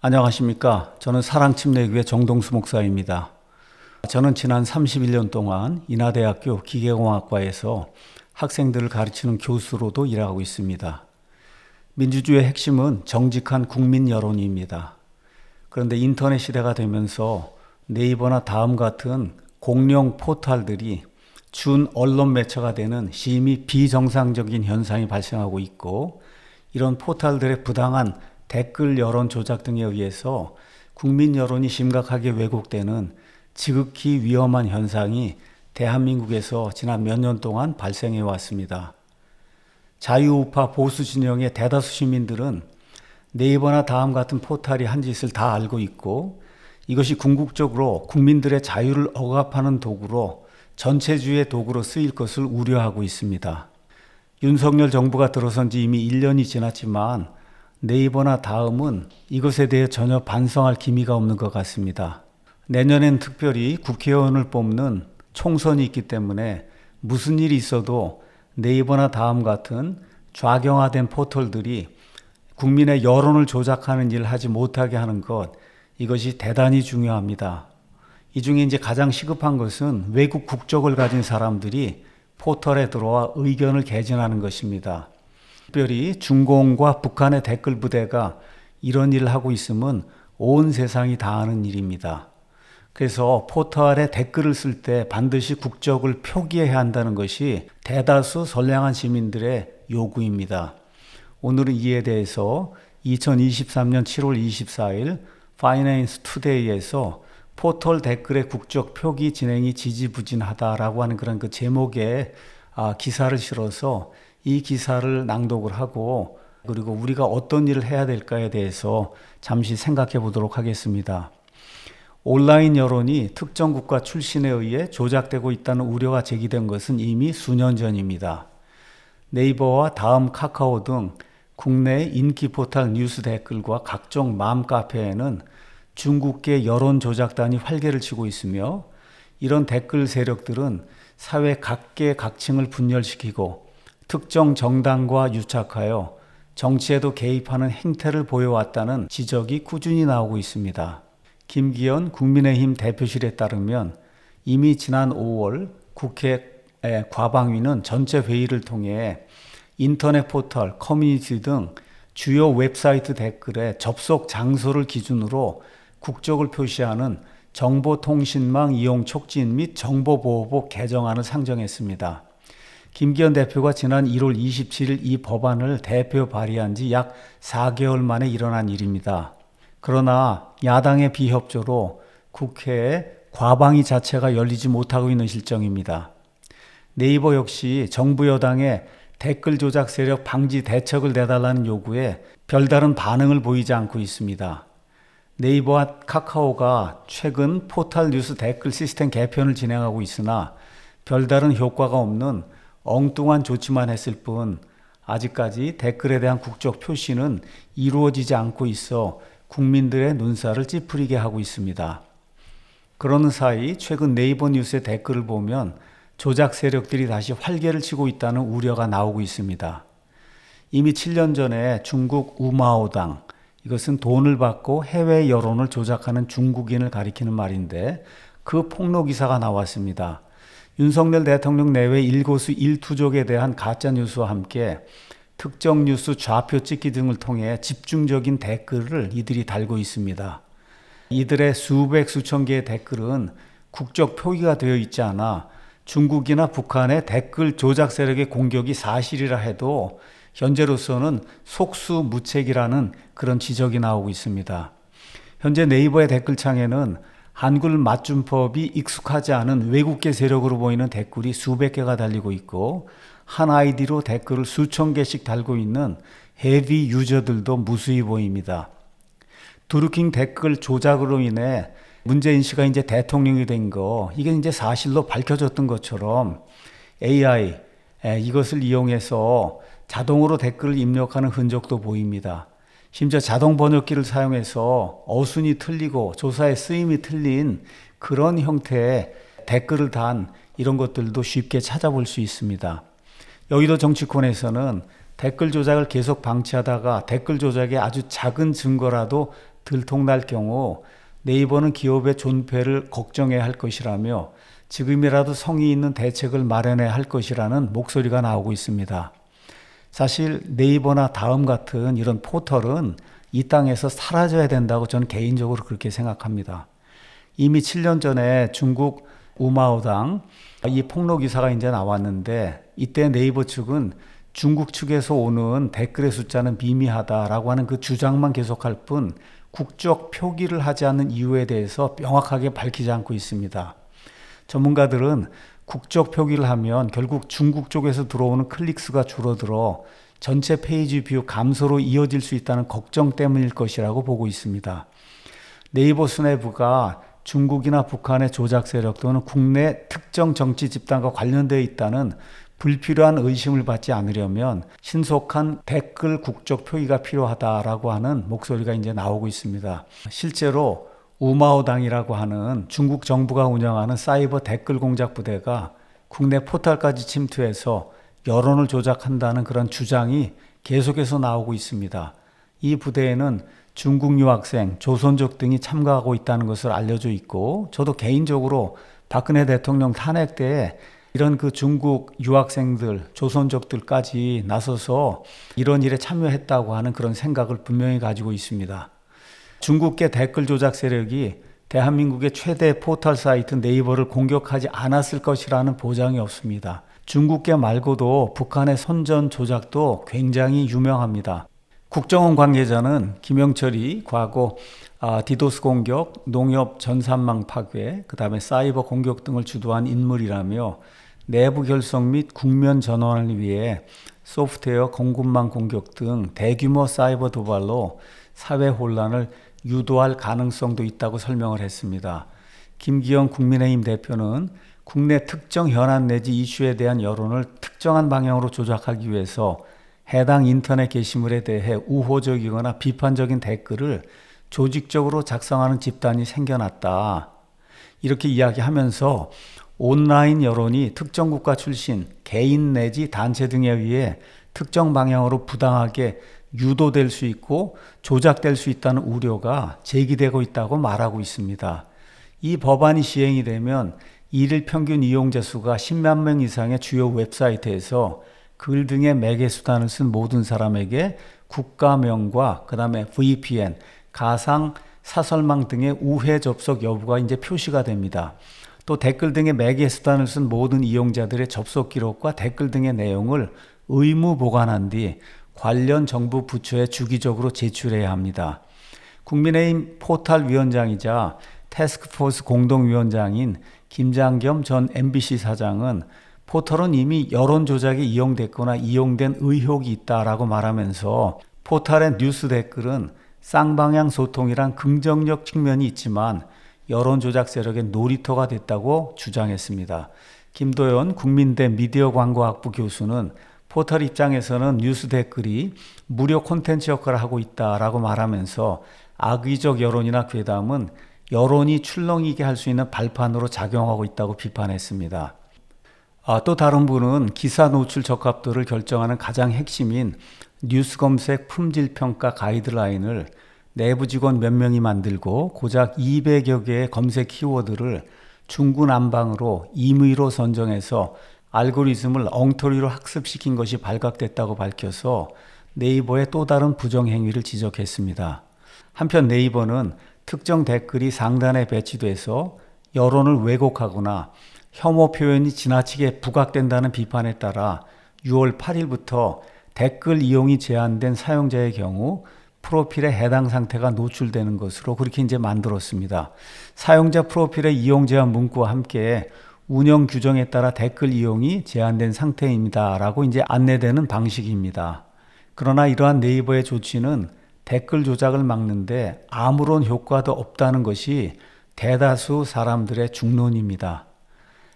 안녕하십니까. 저는 사랑침례교회 정동수 목사입니다. 저는 지난 31년 동안 인하대학교 기계공학과에서 학생들을 가르치는 교수로도 일하고 있습니다. 민주주의의 핵심은 정직한 국민 여론입니다. 그런데 인터넷 시대가 되면서 네이버나 다음 같은 공룡 포털들이 준 언론 매체가 되는 심히 비정상적인 현상이 발생하고 있고 이런 포털들의 부당한 댓글 여론 조작 등에 의해서 국민 여론이 심각하게 왜곡되는 지극히 위험한 현상이 대한민국에서 지난 몇 년 동안 발생해 왔습니다. 자유우파 보수 진영의 대다수 시민들은 네이버나 다음 같은 포탈이 한 짓을 다 알고 있고 이것이 궁극적으로 국민들의 자유를 억압하는 도구로 전체주의 도구로 쓰일 것을 우려하고 있습니다. 윤석열 정부가 들어선 지 이미 1년이 지났지만 네이버나 다음은 이것에 대해 전혀 반성할 기미가 없는 것 같습니다. 내년엔 특별히 국회의원을 뽑는 총선이 있기 때문에 무슨 일이 있어도 네이버나 다음 같은 좌경화된 포털들이 국민의 여론을 조작하는 일을 하지 못하게 하는 것, 이것이 대단히 중요합니다. 이 중에 이제 가장 시급한 것은 외국 국적을 가진 사람들이 포털에 들어와 의견을 개진하는 것입니다. 특별히 중공과 북한의 댓글 부대가 이런 일을 하고 있으면 온 세상이 다 아는 일입니다. 그래서 포털에 댓글을 쓸 때 반드시 국적을 표기해야 한다는 것이 대다수 선량한 시민들의 요구입니다. 오늘은 이에 대해서 2023년 7월 24일 파이낸스 투데이에서 포털 댓글의 국적 표기 진행이 지지부진하다라고 하는 그런 그 제목의 아, 기사를 실어서 이 기사를 낭독을 하고 그리고 우리가 어떤 일을 해야 될까에 대해서 잠시 생각해 보도록 하겠습니다. 온라인 여론이 특정 국가 출신에 의해 조작되고 있다는 우려가 제기된 것은 이미 수년 전입니다. 네이버와 다음 카카오 등 국내 인기 포털 뉴스 댓글과 각종 맘 카페에는 중국계 여론 조작단이 활개를 치고 있으며 이런 댓글 세력들은 사회 각계 각층을 분열시키고 특정 정당과 유착하여 정치에도 개입하는 행태를 보여왔다는 지적이 꾸준히 나오고 있습니다. 김기현 국민의힘 대표실에 따르면 이미 지난 5월 국회 과방위는 전체 회의를 통해 인터넷 포털, 커뮤니티 등 주요 웹사이트 댓글에 접속 장소를 기준으로 국적을 표시하는 정보통신망 이용 촉진 및 정보보호법 개정안을 상정했습니다. 김기현 대표가 지난 1월 27일 이 법안을 대표 발의한 지 약 4개월 만에 일어난 일입니다. 그러나 야당의 비협조로 국회에 과방위 자체가 열리지 못하고 있는 실정입니다. 네이버 역시 정부 여당의 댓글 조작 세력 방지 대책을 내달라는 요구에 별다른 반응을 보이지 않고 있습니다. 네이버와 카카오가 최근 포털 뉴스 댓글 시스템 개편을 진행하고 있으나 별다른 효과가 없는 엉뚱한 조치만 했을 뿐 아직까지 댓글에 대한 국적 표시는 이루어지지 않고 있어 국민들의 눈살을 찌푸리게 하고 있습니다. 그러는 사이 최근 네이버 뉴스의 댓글을 보면 조작 세력들이 다시 활개를 치고 있다는 우려가 나오고 있습니다. 이미 7년 전에 중국 우마오당, 이것은 돈을 받고 해외 여론을 조작하는 중국인을 가리키는 말인데 그 폭로 기사가 나왔습니다. 윤석열 대통령 내외 일고수 일투족에 대한 가짜 뉴스와 함께 특정 뉴스 좌표 찍기 등을 통해 집중적인 댓글을 이들이 달고 있습니다. 이들의 수백 수천 개의 댓글은 국적 표기가 되어 있지 않아 중국이나 북한의 댓글 조작 세력의 공격이 사실이라 해도 현재로서는 속수무책이라는 그런 지적이 나오고 있습니다. 현재 네이버의 댓글창에는 한글 맞춤법이 익숙하지 않은 외국계 세력으로 보이는 댓글이 수백 개가 달리고 있고 한 아이디로 댓글을 수천 개씩 달고 있는 헤비 유저들도 무수히 보입니다. 드루킹 댓글 조작으로 인해 문재인 씨가 이제 대통령이 된 거, 이게 이제 사실로 밝혀졌던 것처럼 AI, 이것을 이용해서 자동으로 댓글을 입력하는 흔적도 보입니다. 심지어 자동 번역기를 사용해서 어순이 틀리고 조사의 쓰임이 틀린 그런 형태의 댓글을 단 이런 것들도 쉽게 찾아볼 수 있습니다. 여의도 정치권에서는 댓글 조작을 계속 방치하다가 댓글 조작의 아주 작은 증거라도 들통날 경우 네이버는 기업의 존폐를 걱정해야 할 것이라며 지금이라도 성의 있는 대책을 마련해야 할 것이라는 목소리가 나오고 있습니다. 사실 네이버나 다음 같은 이런 포털은 이 땅에서 사라져야 된다고 저는 개인적으로 그렇게 생각합니다. 이미 7년 전에 중국 우마오당 이 폭로 기사가 이제 나왔는데 이때 네이버 측은 중국 측에서 오는 댓글의 숫자는 미미하다라고 하는 그 주장만 계속할 뿐 국적 표기를 하지 않는 이유에 대해서 명확하게 밝히지 않고 있습니다. 전문가들은 국적 표기를 하면 결국 중국 쪽에서 들어오는 클릭수가 줄어들어 전체 페이지 뷰 감소로 이어질 수 있다는 걱정 때문일 것이라고 보고 있습니다. 네이버 수뇌부가 중국이나 북한의 조작 세력 또는 국내 특정 정치 집단과 관련되어 있다는 불필요한 의심을 받지 않으려면 신속한 댓글 국적 표기가 필요하다라고 하는 목소리가 이제 나오고 있습니다. 실제로 우마오당이라고 하는 중국 정부가 운영하는 사이버 댓글 공작 부대가 국내 포털까지 침투해서 여론을 조작한다는 그런 주장이 계속해서 나오고 있습니다. 이 부대에는 중국 유학생, 조선족 등이 참가하고 있다는 것을 알려져 있고 저도 개인적으로 박근혜 대통령 탄핵 때 이런 그 중국 유학생들, 조선족들까지 나서서 이런 일에 참여했다고 하는 그런 생각을 분명히 가지고 있습니다. 중국계 댓글 조작 세력이 대한민국의 최대 포털 사이트 네이버를 공격하지 않았을 것이라는 보장이 없습니다. 중국계 말고도 북한의 선전 조작도 굉장히 유명합니다. 국정원 관계자는 김영철이 과거 아, 디도스 공격, 농협 전산망 파괴, 그 다음에 사이버 공격 등을 주도한 인물이라며 내부 결성 및 국면 전환을 위해 소프트웨어 공급망 공격 등 대규모 사이버 도발로 사회 혼란을 유도할 가능성도 있다고 설명을 했습니다. 김기현 국민의힘 대표는 국내 특정 현안 내지 이슈에 대한 여론을 특정한 방향으로 조작하기 위해서 해당 인터넷 게시물에 대해 우호적이거나 비판적인 댓글을 조직적으로 작성하는 집단이 생겨났다. 이렇게 이야기하면서 온라인 여론이 특정 국가 출신 개인 내지 단체 등에 의해 특정 방향으로 부당하게 유도될 수 있고 조작될 수 있다는 우려가 제기되고 있다고 말하고 있습니다. 이 법안이 시행이 되면 일일 평균 이용자 수가 10만 명 이상의 주요 웹사이트에서 글 등의 매개 수단을 쓴 모든 사람에게 국가명과 그다음에 VPN, 가상 사설망 등의 우회 접속 여부가 이제 표시가 됩니다. 또 댓글 등의 매개 수단을 쓴 모든 이용자들의 접속 기록과 댓글 등의 내용을 의무 보관한 뒤 관련 정부 부처에 주기적으로 제출해야 합니다. 국민의힘 포탈 위원장이자 태스크포스 공동위원장인 김장겸 전 MBC 사장은 포털은 이미 여론 조작에 이용됐거나 이용된 의혹이 있다라고 말하면서 포털의 뉴스 댓글은 쌍방향 소통이란 긍정적 측면이 있지만 여론 조작 세력의 놀이터가 됐다고 주장했습니다. 김도연 국민대 미디어 광고학부 교수는 포털 입장에서는 뉴스 댓글이 무료 콘텐츠 역할을 하고 있다라고 말하면서 악의적 여론이나 괴담은 여론이 출렁이게 할 수 있는 발판으로 작용하고 있다고 비판했습니다. 아, 또 다른 분은 기사 노출 적합도를 결정하는 가장 핵심인 뉴스 검색 품질 평가 가이드라인을 내부 직원 몇 명이 만들고 고작 200여 개의 검색 키워드를 중구난방으로 임의로 선정해서 알고리즘을 엉터리로 학습시킨 것이 발각됐다고 밝혀서 네이버의 또 다른 부정행위를 지적했습니다. 한편 네이버는 특정 댓글이 상단에 배치돼서 여론을 왜곡하거나 혐오 표현이 지나치게 부각된다는 비판에 따라 6월 8일부터 댓글 이용이 제한된 사용자의 경우 프로필에 해당 상태가 노출되는 것으로 그렇게 이제 만들었습니다. 사용자 프로필의 이용 제한 문구와 함께 운영 규정에 따라 댓글 이용이 제한된 상태입니다라고 이제 안내되는 방식입니다. 그러나 이러한 네이버의 조치는 댓글 조작을 막는데 아무런 효과도 없다는 것이 대다수 사람들의 중론입니다.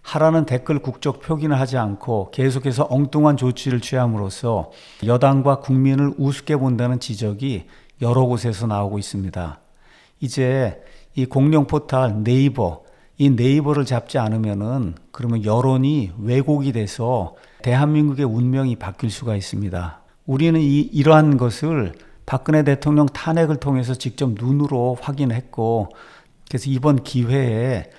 하라는 댓글 국적 표기는 하지 않고 계속해서 엉뚱한 조치를 취함으로써 여당과 국민을 우습게 본다는 지적이 여러 곳에서 나오고 있습니다. 이제 이 공룡 포탈 네이버, 이 네이버를 잡지 않으면은 그러면 여론이 왜곡이 돼서 대한민국의 운명이 바뀔 수가 있습니다. 우리는 이, 이러한 것을 박근혜 대통령 탄핵을 통해서 직접 눈으로 확인했고 그래서 이번 기회에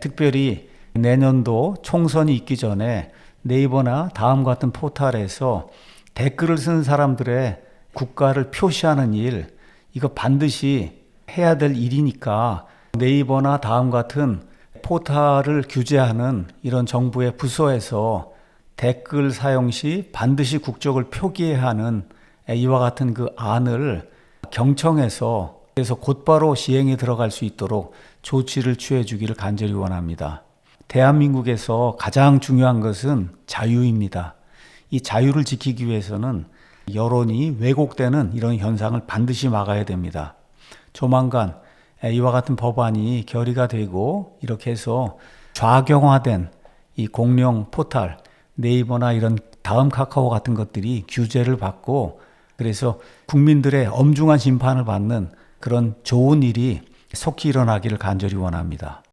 특별히 내년도 총선이 있기 전에 네이버나 다음 같은 포털에서 댓글을 쓴 사람들의 국가를 표시하는 일 이거 반드시 해야 될 일이니까 네이버나 다음 같은 포털을 규제하는 이런 정부의 부서에서 댓글 사용 시 반드시 국적을 표기해야 하는 이와 같은 그 안을 경청해서 그래서 곧바로 시행에 들어갈 수 있도록 조치를 취해 주기를 간절히 원합니다. 대한민국에서 가장 중요한 것은 자유입니다. 이 자유를 지키기 위해서는 여론이 왜곡되는 이런 현상을 반드시 막아야 됩니다. 조만간 이와 같은 법안이 결의가 되고 이렇게 해서 좌경화된 이 공룡 포탈 네이버나 이런 다음 카카오 같은 것들이 규제를 받고 그래서 국민들의 엄중한 심판을 받는 그런 좋은 일이 속히 일어나기를 간절히 원합니다.